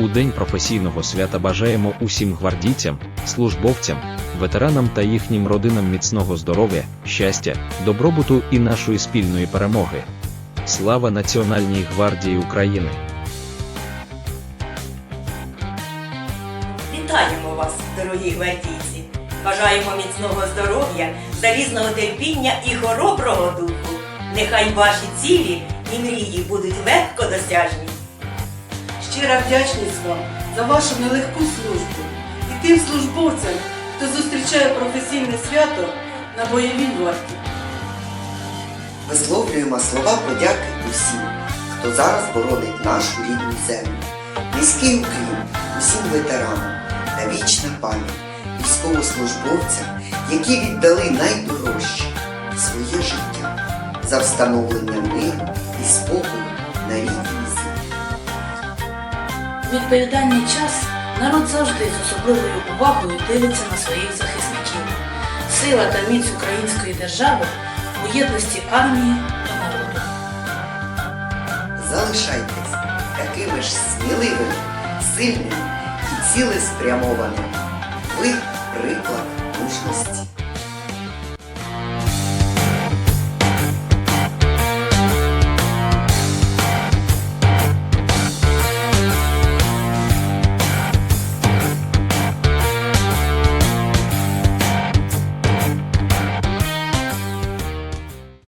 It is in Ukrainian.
У день професійного свята бажаємо усім гвардійцям, службовцям, ветеранам та їхнім родинам міцного здоров'я, щастя, добробуту і нашої спільної перемоги. Слава Національній гвардії України! Вітаємо вас, дорогі гвардійці! Бажаємо міцного здоров'я, залізного терпіння і хороброго духу. Нехай ваші цілі і мрії будуть легко досяжні. Щира вдячність вам за вашу нелегку службу і тим службовцям, хто зустрічає професійне свято на бойовій варті. Висловлюємо слова подяки усім, хто зараз боронить нашу рідну землю. Низький уклін усім ветеранам та вічна пам'ять військовослужбовцям, які віддали найдорожче своє життя за встановлення миру відповідальний час народ завжди з особливою увагою дивиться на своїх захисників. Сила та міць української держави у єдності армії та народу. Залишайтесь такими ж сміливими, сильними і цілеспрямованими. Ви приклад мужності.